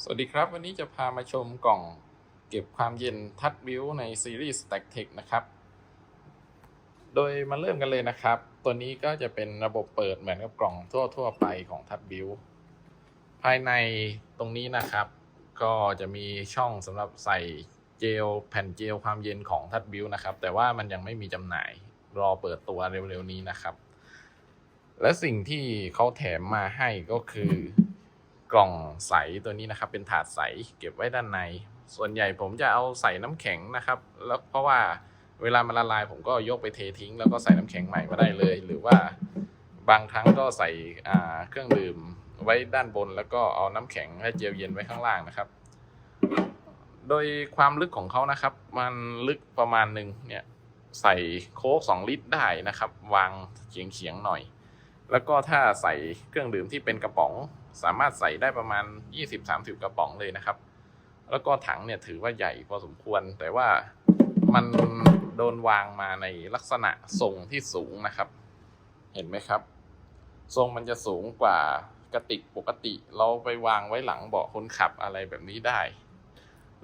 สวัสดีครับ วันนี้จะพามาชมกล่องเก็บความเย็นทัดบิวในซีรีส์ Stack Tech นะครับ โดยมาเริ่มกันเลยนะครับ ตัวนี้ก็จะเป็นระบบเปิดเหมือนกับกล่องทั่ว ๆ ไปของทัดบิวภายในตรงนี้นะครับ ก็จะมีช่องสำหรับใส่เจลแผ่นเจลความเย็นของทัดบิวนะครับ แต่ว่ามันยังไม่มีจำหน่ายรอเปิดตัวเร็ว ๆ นี้นะครับ และสิ่งที่เขาแถมมาให้ก็คือ กล่องใสตัวนี้นะครับ เป็นถาดใสเก็บไว้ด้านใน ส่วนใหญ่ผมจะเอาใส่น้ำแข็งนะครับ แล้วเพราะว่าเวลามันละลายผมก็ยกไปเททิ้ง แล้วก็ใส่น้ำแข็งใหม่มาได้เลย หรือว่าบางครั้งก็ใส่เครื่องดื่มไว้ด้านบน แล้วก็เอาน้ำแข็งและเจลเย็นไว้ข้างล่างนะครับ โดยความลึกของเขานะครับ มันลึกประมาณหนึ่งเนี่ยใส่โค้กสองลิตรได้นะครับ วางเฉียงๆหน่อย แล้วก็ถ้าใส่เครื่องดื่มที่เป็นกระป๋อง สามารถใส่ได้ประมาณ 20-30 กระป๋องเลยนะครับ แล้วก็ถังเนี่ยถือว่าใหญ่พอสมควร แต่ว่ามันโดนวางมาในลักษณะทรงที่สูงนะครับ เห็นไหมครับ ทรงมันจะสูงกว่ากระติกปกติ เราไปวางไว้หลังเบาะคนขับอะไรแบบนี้ได้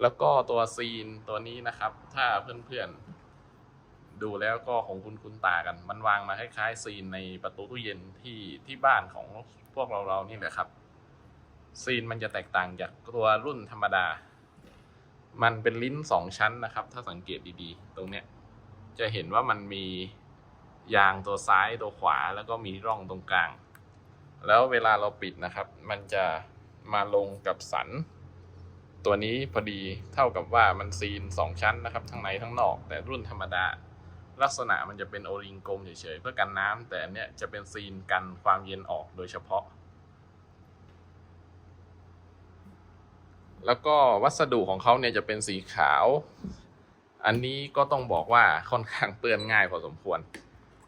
แล้วก็ตัวซีนตัวนี้นะครับ ถ้าเพื่อนๆ ดูแล้วก็คงคุ้นคุ้นๆตากัน มันวางมาคล้ายๆซีนในประตูตู้เย็นที่ที่บ้านของพวกเราเรานี่แหละครับ ซีนมันจะแตกต่างจากตัวรุ่นธรรมดา มันเป็นลิ้นสองชั้นนะครับ ถ้าสังเกตดีๆ ตรงเนี้ยจะเห็นว่ามันมียางตัวซ้ายตัวขวาแล้วก็มีร่องตรงกลาง แล้วเวลาเราปิดนะครับ มันจะมาลงกับสัน ตัวนี้พอดีเท่ากับว่ามันซีนสองชั้นนะครับ ทั้งในทั้งนอก แต่รุ่นธรรมดา ลักษณะมันจะเป็นโอลิงกลมเฉยๆเพื่อกันน้ำแต่อันเนี้ยจะเป็นซีนกันความเย็นออกโดยเฉพาะ แล้วก็วัสดุของเขาเนี่ยจะเป็นสีขาว อันนี้ก็ต้องบอกว่าค่อนข้างเปื้อนง่ายพอสมควร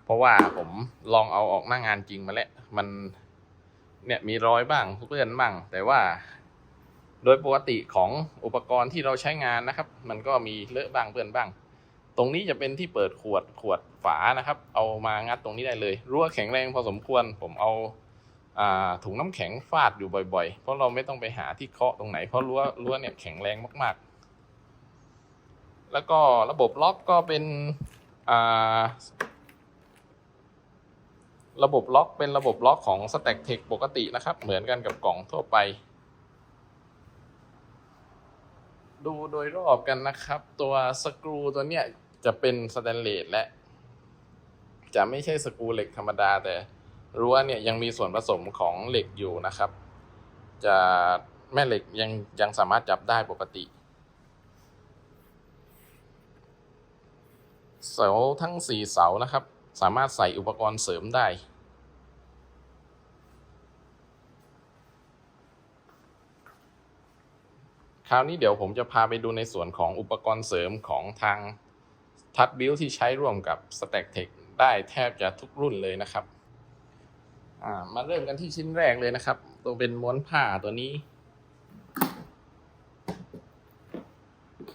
เพราะว่าผมลองเอาออกหน้างานจริงมาแล้ว มันเนี่ยมีรอยบ้างเปื้อนบ้าง แต่ว่า โดยปกติของอุปกรณ์ที่เราใช้งานนะครับ มันก็มีเลอะบ้างเปื้อนบ้าง ตรงนี้จะเป็นที่เปิดขวดขวดฝานะครับ เอามางัดตรงนี้ได้เลย รั้วแข็งแรงพอสมควร ผมเอา ถุงน้ำแข็งฟาดอยู่บ่อยๆ เพราะเราไม่ต้องไปหาที่เคาะตรงไหน เพราะรั้วรั้วเนี่ยแข็งแรงมากๆ แล้วก็ระบบล็อกก็เป็นระบบล็อกเป็นระบบล็อกของ Stack Tech ปกตินะครับ เหมือนกันกับกล่องทั่วไป ดูโดยรอบกันนะครับ ตัวสกรูตัวเนี้ยจะเป็นสแตนเลสและ จะไม่ใช่สกรูเหล็กธรรมดาแต่ รั้วเนี่ยยังมีส่วนผสมของเหล็กอยู่นะครับ จะแม่เหล็กยังยังสามารถจับได้ปกติเสาทั้งสี่เสานะครับ สามารถใส่อุปกรณ์เสริมได้ คราวนี้เดี๋ยวผมจะพาไปดูในส่วนของอุปกรณ์เสริมของทางทัดบิลที่ใช้ร่วมกับ Stack Tech ได้แทบจะทุกรุ่นเลยนะครับ อ่ามาเริ่มกันที่ชิ้นแรกเลยนะครับ ตัวเป็นม้วนผ้าตัวนี้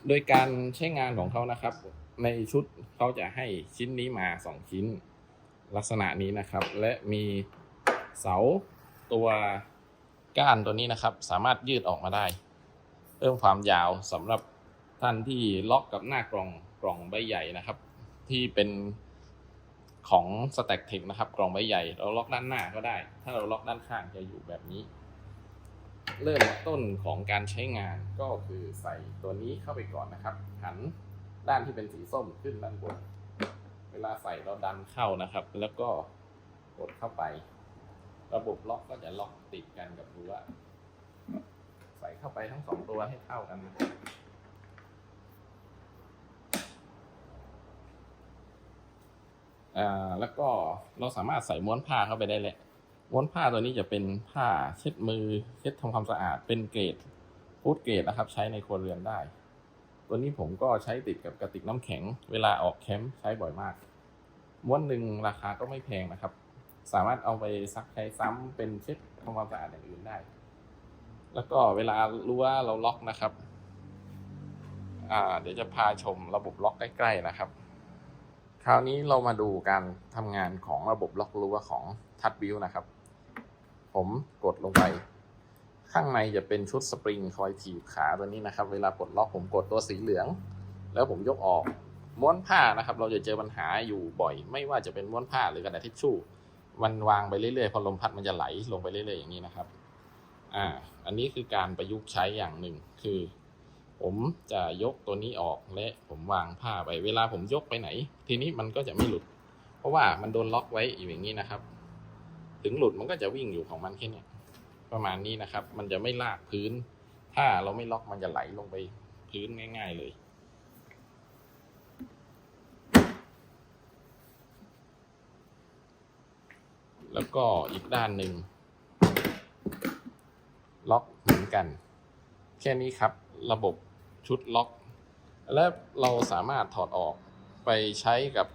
โดยการใช้งานของเขานะครับ ในชุดเขาจะให้ชิ้นนี้มา2ชิ้น ลักษณะนี้นะครับ และมีเสาตัวก้านตัวนี้นะครับ สามารถยืดออกมาได้ เพิ่มความยาวสำหรับท่านที่ล็อกกับหน้ากล่องกล่องใบใหญ่นะครับ ที่เป็น ของ Stack Tech นะครับ กล่องใบใหญ่ เราล็อกด้านหน้าก็ได้ ถ้าเราล็อกด้านข้างจะอยู่แบบนี้ เริ่มต้นของการใช้งานก็คือใส่ตัวนี้เข้าไปก่อนนะครับ หันด้านที่เป็นสีส้มขึ้นด้านบน เวลาใส่เราดันเข้านะครับ แล้วก็กดเข้าไป ระบบล็อกก็จะล็อกติดกันกับรั้วใส่เข้าไปทั้งสองตัวให้เท่ากัน อ่าแล้วก็เราสามารถใส่ม้วนผ้าเข้าไปได้แหละม้วนผ้าตัวนี้จะเป็นผ้าเช็ดมือเช็ดทำความสะอาดเป็นเกรดฟูดเกรดนะครับ ใช้ในครัวเรือนได้ ตัวนี้ผมก็ใช้ติดกับกระติกน้ำแข็ง เวลาออกแคมป์ใช้บ่อยมาก ม้วนหนึ่งราคาก็ไม่แพงนะครับ สามารถเอาไปซักใช้ซ้ำเป็นเช็ดทำความสะอาดอย่างอื่นได้ แล้วก็เวลารู้ว่าเราล็อกนะครับ อ่า เดี๋ยวจะพาชมระบบล็อกใกล้ ๆ นะครับ คราวนี้เรามาดูการทำงานของระบบล็อกรั้วของทัดบิลนะครับ ผมกดลงไป ข้างในจะเป็นชุดสปริงคอยถีบขาตัวนี้นะครับ เวลาปลดล็อกผมกดตัวสีเหลือง แล้วผมยกออกม้วนผ้านะครับ เราจะเจอปัญหาอยู่บ่อย ไม่ว่าจะเป็นม้วนผ้าหรือกระดาษทิชชู่ มันวางไปเรื่อยๆพอลมพัดมันจะไหลลงไปเรื่อยๆอย่างนี้นะครับ อ่า อันนี้คือการประยุกต์ใช้อย่างหนึ่งคือ ผมจะยกตัวนี้ออกและผมวางผ้าไปเวลาผมยกไปไหน ทีนี้มันก็จะไม่หลุด เพราะว่ามันโดนล็อกไว้อยู่อย่างนี้นะครับ ถึงหลุดมันก็จะวิ่งอยู่ของมันแค่นี้ประมาณนี้นะครับ มันจะไม่ลากพื้น ถ้าเราไม่ล็อกมันจะไหลลงไปพื้นง่าย ๆเลยแล้วก็อีกด้านหนึ่งล็อกเหมือนกัน แค่นี้ครับระบบ ชุดล็อก และเราสามารถถอดออกไปใช้กับ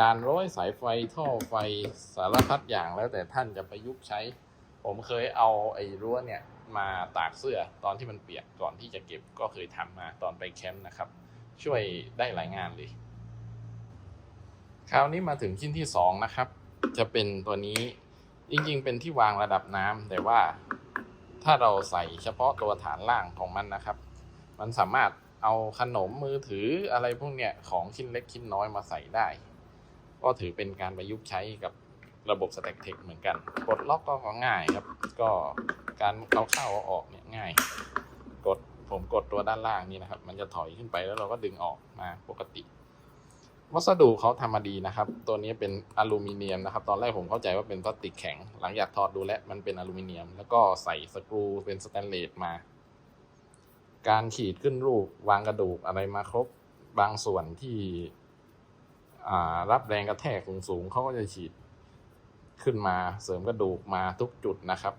การร้อยสายไฟท่อไฟสารพัดอย่างแล้วแต่ท่านจะประยุกต์ใช้ ผมเคยเอาไอ้รั้วเนี่ยมาตากเสื้อตอนที่มันเปียกก่อนที่จะเก็บก็เคยทำมาตอนไปแคมป์นะครับ ช่วยได้หลายงานเลย คราวนี้มาถึงชิ้นที่สองนะครับ จะเป็นตัวนี้จริงๆ เป็นที่วางระดับน้ำแต่ว่าถ้าเราใส่เฉพาะตัวฐานล่างของมันนะครับ มันสามารถเอาขนมมือถืออะไรพวกเนี้ยของชิ้นเล็กชิ้นน้อยมาใส่ได้ ก็ถือเป็นการประยุกต์ใช้กับระบบ Stack Tech เหมือนกันกดล็อกก็ง่ายครับ ก็การเอาเข้าเอาออกเนี่ยง่าย กดผมกดตัวด้านล่างนี่นะครับ มันจะถอยขึ้นไปแล้วเราก็ดึงออกมาปกติ วัสดุเขาทำมาดีนะครับ ตัวนี้เป็นอลูมิเนียมนะครับ ตอนแรกผมเข้าใจว่าเป็นพลาสติกแข็ง หลังจากถอดดูแล้วมันเป็นอลูมิเนียม แล้วก็ใส่สกรูเป็นสแตนเลสมา การขีดขึ้นรูปวางกระดูกอะไรมาครบบางส่วนที่รับแรงกระแทกสูงๆเขาก็จะฉีดขึ้นมาเสริมกระดูกมาทุกจุดนะครับ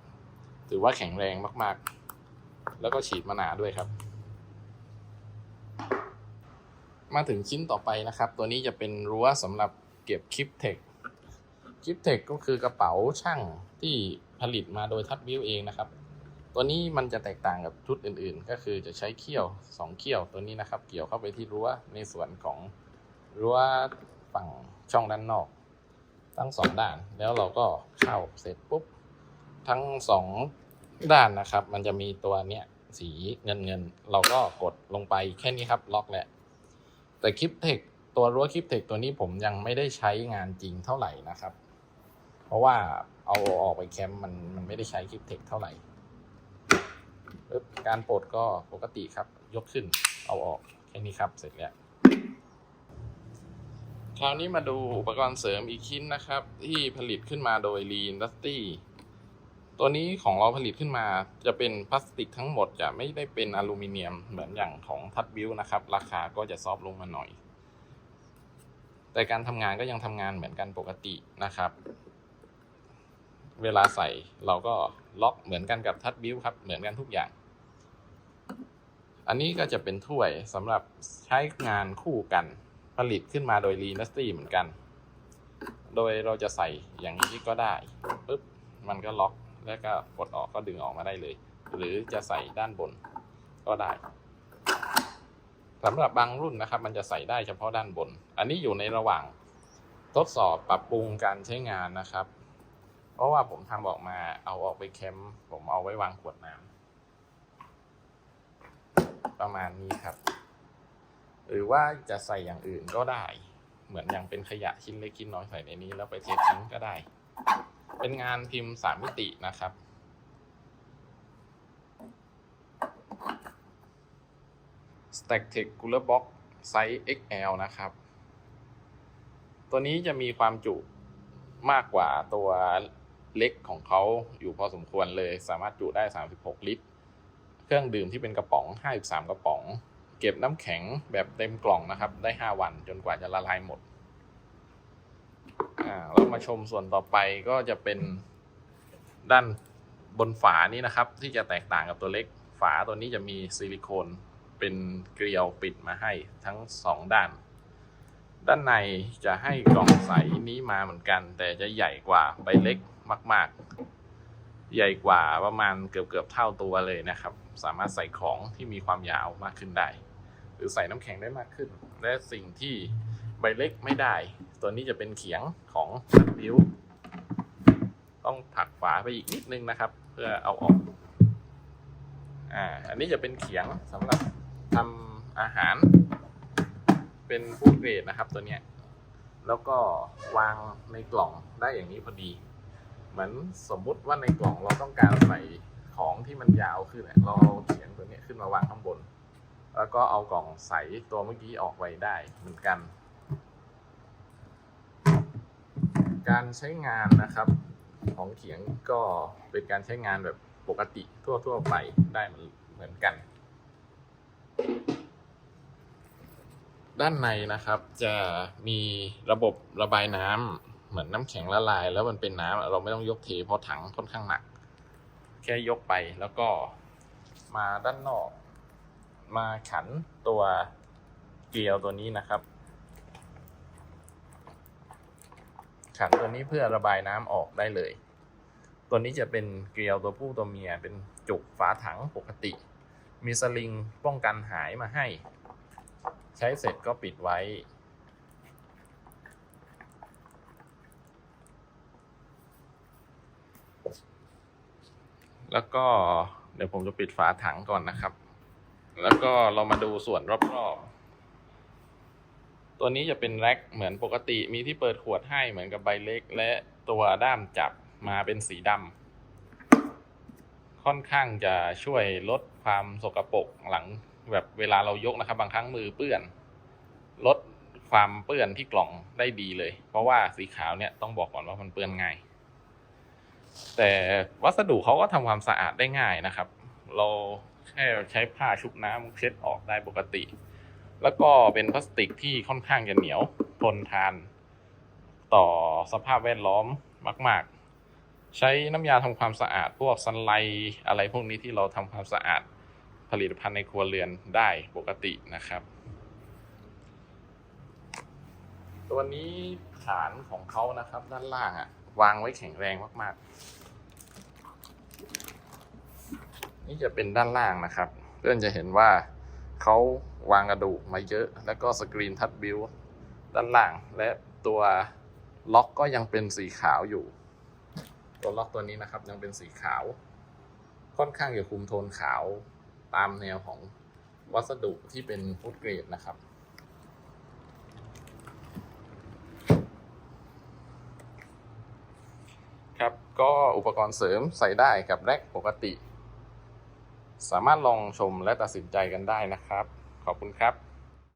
ถือว่าแข็งแรงมากๆ แล้วก็ฉีดมาหนาด้วยครับ มาถึงชิ้นต่อไปนะครับ ตัวนี้จะเป็นรั้วสำหรับเก็บคลิปเทคคลิปเทคก็คือกระเป๋าช่างที่ผลิตมาโดยทัดวิวเองนะครับ ตัวนี้มันจะแตกต่างกับชุดอื่นๆ ก็คือจะใช้เขี้ยวสองเขี้ยวตัวนี้นะครับ เกี่ยวเข้าไปที่รั้วในส่วนของรั้วฝั่งช่องด้านนอกทั้งสองด้านแล้วเราก็เข้าเสร็จปุ๊บทั้งสองด้านนะครับ มันจะมีตัวเนี้ยสีเงินเงิน เราก็กดลงไปแค่นี้ครับ ล็อกแหละ แต่คลิปเทคตัวรั้วคลิปเทคตัวนี้ผมยังไม่ได้ใช้งานจริงเท่าไหร่นะครับ เพราะว่าเอาออกไปแคมป์มันมันไม่ได้ใช้คลิปเทคเท่าไหร่ ปึ๊บการปลดก็ปกติครับ ยกขึ้นเอาออกแค่นี้ครับเสร็จแล้วคราวนี้มาดูอุปกรณ์เสริมอีกชิ้นนะครับ ที่ผลิตขึ้นมาโดย Lee n d u s t y ตัวนี้ของเราผลิตขึ้นมาจะเป็นพลาสติกทั้งหมดจะไม่ได้เป็นอลูมิเนียมเหมือนอย่างของทัดบิวนะครับ ราคาก็จะซอฟลงมาหน่อย แต่การทำงานก็ยังทำงานเหมือนกันปกตินะครับ เวลาใส่เราก็ล็อกเหมือนกันกับทัดบิวครับ เหมือนกันทุกอย่าง อันนี้ก็จะเป็นถ้วยสำหรับใช้งานคู่กันผลิตขึ้นมาโดย Lee Industry เหมือนกัน โดยเราจะใส่อย่างนี้ก็ได้ปุ๊บมันก็ล็อกแล้วก็กดออกก็ดึงออกมาได้เลย หรือจะใส่ด้านบนก็ได้สำหรับบางรุ่นนะครับ มันจะใส่ได้เฉพาะด้านบน อันนี้อยู่ในระหว่างทดสอบปรับปรุงการใช้งานนะครับ เพราะว่าผมทำออกมาเอาออกไปแคมป์ผมเอาไว้วางขวดน้ำ ประมาณนี้ครับ หรือว่าจะใส่อย่างอื่นก็ได้ เหมือนอย่างเป็นขยะชิ้นเล็กชิ้นน้อยใส่ในนี้ แล้วไปเททิ้งก็ได้ เป็นงานพิมพ์สามมิตินะครับ Stack Tech Cooler Box ไซส์ XL นะครับ ตัวนี้จะมีความจุมากกว่าตัวเล็กของเขาอยู่พอสมควรเลย สามารถจุได้ 36 ลิตร เครื่องดื่มที่เป็นกระป๋อง 53 กระป๋อง เก็บน้ำแข็งแบบเต็มกล่องนะครับ ได้ 5 วันจนกว่าจะละลายหมดเรามาชมส่วนต่อไปก็จะเป็นด้านบนฝานี้นะครับ ที่จะแตกต่างกับตัวเล็ก ฝาตัวนี้จะมีซิลิโคนเป็นเกลียวปิดมาให้ทั้งสองด้าน ด้านในจะให้กล่องใสนี้มาเหมือนกัน แต่จะใหญ่กว่าใบเล็กมาก ๆ ใหญ่กว่าประมาณเกือบเกือบๆเท่าตัวเลยนะครับ สามารถใส่ของที่มีความยาวมากขึ้นได้ หรือใส่น้ำแข็งได้มากขึ้น และสิ่งที่ใบเล็กไม่ได้ ตัวนี้จะเป็นเขียงของบิวต้องถักฝาไปอีกนิดนึงนะครับ เพื่อเอาออกอ่าอันนี้จะเป็นเขียงสำหรับทำอาหาร เป็นฟู้ดเกรดนะครับตัวเนี้ยแล้วก็วางในกล่องได้อย่างนี้พอดี เหมือนสมมุติว่าในกล่องเราต้องการใส่ ของที่มันยาวขึ้นเราเอาเขียงตัวเนี้ยขึ้นมาวางข้างบน แล้วก็เอากล่องใสตัวเมื่อกี้ออกไว้ได้เหมือนกัน การใช้งานนะครับของเขียงก็เป็นการใช้งานแบบปกติทั่วๆไปได้เหมือนกัน ด้านในนะครับจะมีระบบระบายน้ำเหมือนน้ำแข็งละลาย แล้วมันเป็นน้ำเราไม่ต้องยกเทเพราะถังค่อนข้างหนัก ค่ยกไปแล้วก็มาด้านนอก มาขันตัวเกลียวตัวนี้นะครับ ขันตัวนี้เพื่อระบายน้ำออกได้เลย ตัวนี้จะเป็นเกลียวตัวผู้ตัวเมีย เป็นจุกฝาถังปกติ มีสลิงป้องกันหายมาให้ ใช้เสร็จก็ปิดไว้ แล้วก็เดี๋ยวผมจะปิดฝาถังก่อนนะครับ แล้วก็เรามาดูส่วนรอบๆ ตัวนี้จะเป็นแร็คเหมือนปกติมีที่เปิดขวดให้เหมือนกับใบเล็ก และตัวด้ามจับมาเป็นสีดำค่อนข้างจะช่วยลดความสกปรกหลังแบบเวลาเรายกนะครับ บางครั้งมือเปื้อน ลดความเปื้อนที่กล่องได้ดีเลย เพราะว่าสีขาวเนี่ยต้องบอกก่อนว่ามันเปื้อนง่าย แต่วัสดุเขาก็ทำความสะอาดได้ง่ายนะครับ เราแค่ใช้ผ้าชุบน้ำเช็ดออกได้ปกติ แล้วก็เป็นพลาสติกที่ค่อนข้างจะเหนียวทนทาน ต่อสภาพแวดล้อมมาก ๆ ใช้น้ำยาทำความสะอาดพวกซันไลอะไรพวกนี้ที่เราทำความสะอาดผลิตภัณฑ์ในครัวเรือนได้ปกตินะครับ ตัวนี้ฐานของเขานะครับด้านล่างอะ วางไว้แข็งแรงมากๆ นี่จะเป็นด้านล่างนะครับ เพื่อนจะเห็นว่าเขาวางกระดูกมาเยอะ แล้วก็สกรีนทัชบิลด้านล่าง และตัวล็อกก็ยังเป็นสีขาวอยู่ ตัวล็อกตัวนี้นะครับยังเป็นสีขาว ค่อนข้างจะคุมโทนขาวตามแนวของวัสดุที่เป็นฟูดเกรดนะครับ ครับ ก็อุปกรณ์เสริมใส่ได้กับแร็กปกติ สามารถลองชมและตัดสินใจกันได้นะครับ ขอบคุณครับ